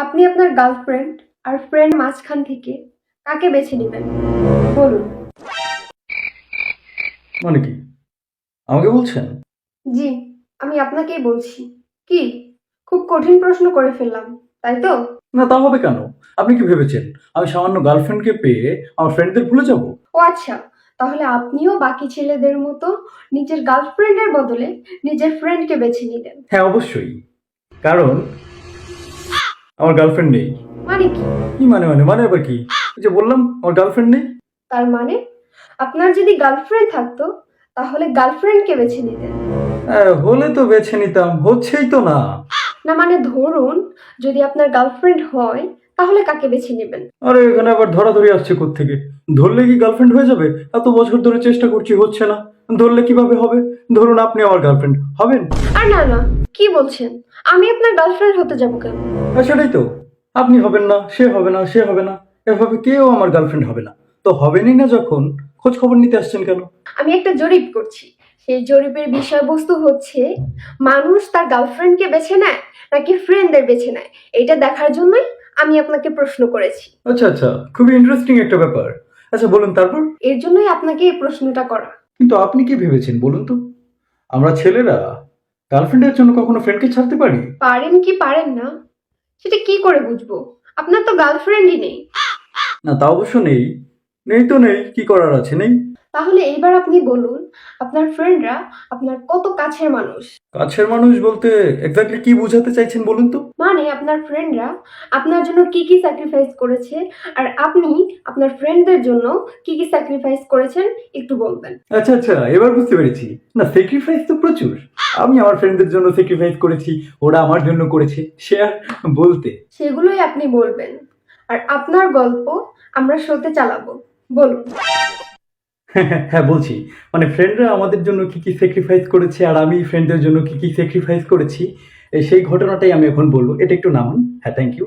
আপনি আপনার গার্লফ্রেন্ড আর ফ্রেন্ড মাঝখান থেকে কাকে বেছে নেবেন? বলুন। মানে কি? আমাকে বলছেন? জি আমি আপনাকেই বলছি। কি? খুব কঠিন প্রশ্ন করে ফেললাম তাই তো? না তা হবে কেন? আপনি কি ভেবেছেন? আমি সামান্য গার্লফ্রেন্ডকে পেয়ে আমার ফ্রেন্ডদের ভুলে যাব? ও আচ্ছা তাহলে আপনিও বাকি ছেলেদের মতো নিজের গার্লফ্রেন্ডের বদলে নিজের ফ্রেন্ডকে বেছে নিলেন। হ্যাঁ অবশ্যই। কারণ আমার গার্লফ্রেন্ড নেই। মানে কি? কি মানে মানে? মানে আবার কি? ওই যে বললাম আমার গার্লফ্রেন্ড নেই। তার মানে? আপনার যদি গার্লফ্রেন্ড থাকতো তাহলে গার্লফ্রেন্ডকে বেছে নিতেন? হ্যাঁ, হলে তো বেছে নিতাম হচ্ছেই তো না। না মানে ধরুন যদি আপনার গার্লফ্রেন্ড হয় তাহলে কাকে বেছে নেবেন? আরে এখানে আবার ধরাধরি আসছে থেকে ধরলে কি গার্লফ্রেন্ড হয়ে যাবে? এত বছর ধরে চেষ্টা করছি হচ্ছে না। ধরলে কীভাবে হবে? ধরুন আপনি আমার গার্লফ্রেন্ড হবেন? আর না না। কি বলছেন? আমি আপনার গার্লফ্রেন্ড হতে যাব কেন? আর সেটাই তো। আপনি হবেন না সে হবে না সে হবে না। এভাবে কেউ আমার গার্লফ্রেন্ড হবে না। তো হবেনই না যখন খোঁজ খবর নিতে আসছেন কেন? আমি একটা জরিপ করছি। সেই জরিপের বিষয়বস্তু হচ্ছে মানুষ তার গার্লফ্রেন্ডকে বেছে নেয় নাকি ফ্রেন্ডদের বেছে নেয়? এটা দেখার জন্যই আমি আপনাকে প্রশ্ন করেছি। আচ্ছা আচ্ছা। খুবই ইন্টারেস্টিং একটা ব্যাপার। আচ্ছা বলুন তারপর? এর জন্যই আপনাকে এই প্রশ্নটা করা। কিন্তু আপনি কি ভেবেছেন বলুন তো? আমরা ছেলেরা গার্লফ্রেন্ডের জন্য কখনো ফ্রেন্ডকে ছাড়তে পারি? পারেন কি পারেন না সেটা কি করে বুঝব? আপনার তো গার্লফ্রেন্ডই নেই। না তা অবশ্য নেই। নেই তো নেই কি করার আছে নেই? তাহলে এইবার আপনি বলুন আপনার ফ্রেন্ডরা আপনার কত কাছের মানুষ? কাছের মানুষ বলতে এক্স্যাক্টলি কি বোঝাতে চাইছেন বলুন তো? মানে আপনার ফ্রেন্ডরা আপনার জন্য কি কি স্যাক্রিফাইস করেছে? আর আপনি আপনার ফ্রেন্ডদের জন্য কি কি স্যাক্রিফাইস করেছেন? একটু বলবেন। আচ্ছা আচ্ছা এবার বুঝতে পেরেছি। না স্যাক্রিফাইস তো প্রচুর। আমি আমার ফ্রেন্ডদের জন্য স্যাক্রিফাইস করেছি ওরা আমার জন্য করেছে সে আর বলতে। সেগুলোই আপনি বলবেন। আর আপনার গল্প আমরা শোতে চালাবো। বলুন। হ্যাঁ বলছি। মানে ফ্রেন্ডরা আমাদের জন্য কি কি স্যাক্রিফাইস করেছে আর আমি ফ্রেন্ডদের জন্য কি কি স্যাক্রিফাইস করেছি সেই ঘটনাটাই আমি এখন বলব। এটা একটু নামান। হ্যাঁ থ্যাংক ইউ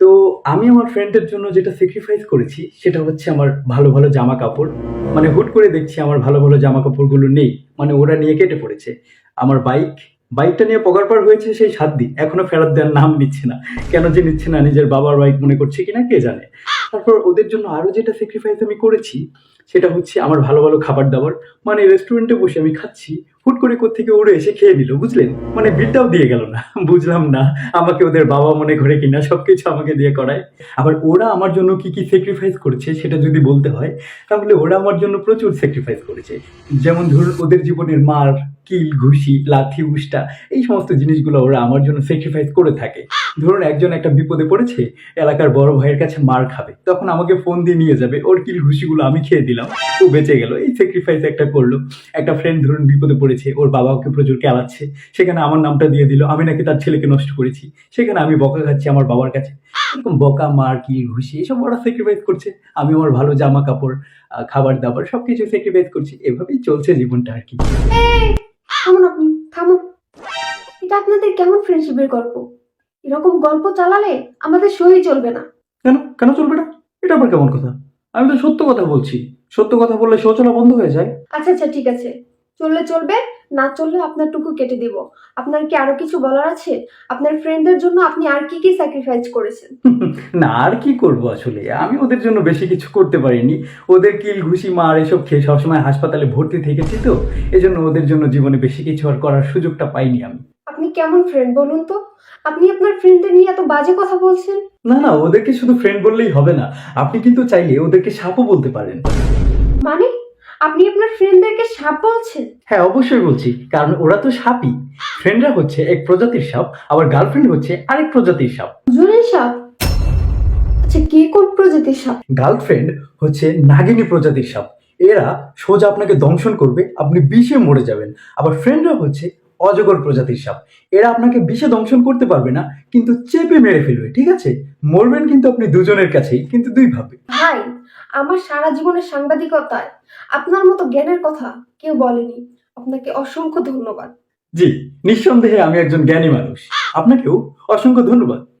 তো আমি আমার ফ্রেন্ডের জন্য যেটা স্যাক্রিফাইস করেছি, সেটা হচ্ছে আমার ভালো ভালো জামা কাপড় মানে হুট করে দেখছি আমার ভালো ভালো জামা কাপড়গুলো নেই। মানে ওরা নিয়ে কেটে পড়েছে। আমার বাইক বাইকটা নিয়ে পগারপার হয়েছে সেই সাত দিন। এখনও ফেরত দেওয়ার নাম নিচ্ছে না। কেন যে নিচ্ছে না, নিজের বাবার বাইক মনে করছে কিনা, কে জানে? তারপর ওদের জন্য আরও যেটা স্যাক্রিফাইস আমি করেছি, সেটা হচ্ছে আমার ভালো ভালো খাবার দাবার। মানে রেস্টুরেন্টে বসে আমি খাচ্ছি, হুট করে কোত্থেকে উড়ে এসে খেয়ে নিল, বুঝলেন? মানে বিলটাও দিয়ে গেল না, বুঝলাম না, আমাকে ওদের বাবা মনে করে কিনা সবকিছু আমাকে দিয়ে করায়। আবার ওরা আমার জন্য কি কি স্যাক্রিফাইস করেছে, সেটা যদি বলতে হয়, তাহলে ওরা আমার জন্য প্রচুর স্যাক্রিফাইস করেছে। যেমন ধরুন, ওদের জীবনের মার, কিল, ঘুষি, লাথি, উষ্টা, এই সমস্ত জিনিসগুলো ওরা আমার জন্য স্যাক্রিফাইস করে থাকে। ধরুন একজন একটা বিপদে পড়েছে, এলাকার বড় ভাইয়ের কাছে মার খাবে, তখন আমাকে ফোন দিয়ে নিয়ে যাবে, ওর কিল ঘুষিগুলো আমি খেয়ে দিলাম, ও বেঁচে গেল, এই স্যাক্রিফাইস একটা করল। একটা ফ্রেন্ড ধরুন বিপদে পড়েছে, ওর বাবা ওকে প্রচুর কেলাচ্ছে, সেখানে আমার নামটা দিয়ে দিল, আমি নাকি তার ছেলেকে নষ্ট করেছি, সেখানে আমি বকা খাচ্ছি আমার বাবার কাছে। এরকম বকা, মার কিল ঘুষি, এসব ওরা স্যাক্রিফাইস করছে, আমি আমার ভালো জামা কাপড় খাবার দাবার সব কিছু স্যাক্রিফাইস করছি, এভাবেই চলছে জীবনটা আর কি। থামুন আপনি, থামুন। এটা আপনাদের কেমন ফ্রেন্ডশিপের গল্প? এরকম গল্প চালালে আমাদের সই চলবে না। কেন? কেন চলবে না? এটা আবার কেমন কথা? আমি তো সত্য কথা বলছি। সত্য কথা বললে শৌচলা বন্ধ হয়ে যায়। আচ্ছা আচ্ছা ঠিক আছে। চললে চলবে না চললে আপনার টুকু কেটে দিব। আপনার কি আরও কিছু বলার আছে? আপনার ফ্রেন্ডদের জন্য আপনি আর কি কি স্যাক্রিফাইস করেছেন? না আর কি করব আসলে? আমি ওদের জন্য বেশি কিছু করতে পারিনি। ওদের কিল ঘুষি মার এসব খেয়ে সবসময় হাসপাতালে ভর্তি থেকেছি তো। এজন্য ওদের জন্য জীবনে বেশি কিছু আর করার সুযোগটা পাইনি আমি। কেমন ফ্রেন্ড বলুন তো? আপনি আপনার ফ্রেন্ডদের নিয়ে এত বাজে কথা বলছেন। না না ওদেরকে শুধু ফ্রেন্ড বললেই হবে না। আপনি কিন্তু চাইলে ওদেরকে সাপও বলতে পারেন। মানে? আপনি আপনার ফ্রেন্ডদেরকে সাপ বলছেন? হ্যাঁ অবশ্যই বলছি। কারণ ওরা তো সাপই। ফ্রেন্ডরা হচ্ছে এক প্রজাতির সাপ আবার গার্লফ্রেন্ড হচ্ছে আরেক প্রজাতির সাপ। দুজনের সাপ? আচ্ছা কে কোন প্রজাতির সাপ? গার্লফ্রেন্ড হচ্ছে নাগিনী প্রজাতির সাপ। এরা সোজা আপনাকে দংশন করবে আপনি বিষে মরে যাবেন। আবার ফ্রেন্ডরা হচ্ছে অজগর প্রজাতির সাপ। এরা আপনাকে বিষে দংশন করতে পারবে না কিন্তু চেপে মেরে ফেলবে ঠিক আছে? মরবেন কিন্তু আপনি দুজনের কাছেই কিন্তু দুই ভাবে। ভাই আমার সারা জীবনের সাংবাদিকতায় আপনার মতো জ্ঞানের কথা কেউ বলেনি। আপনাকে অসংখ্য ধন্যবাদ। জি নিঃসন্দেহে আমি একজন জ্ঞানী মানুষ। আপনাকেও অসংখ্য ধন্যবাদ।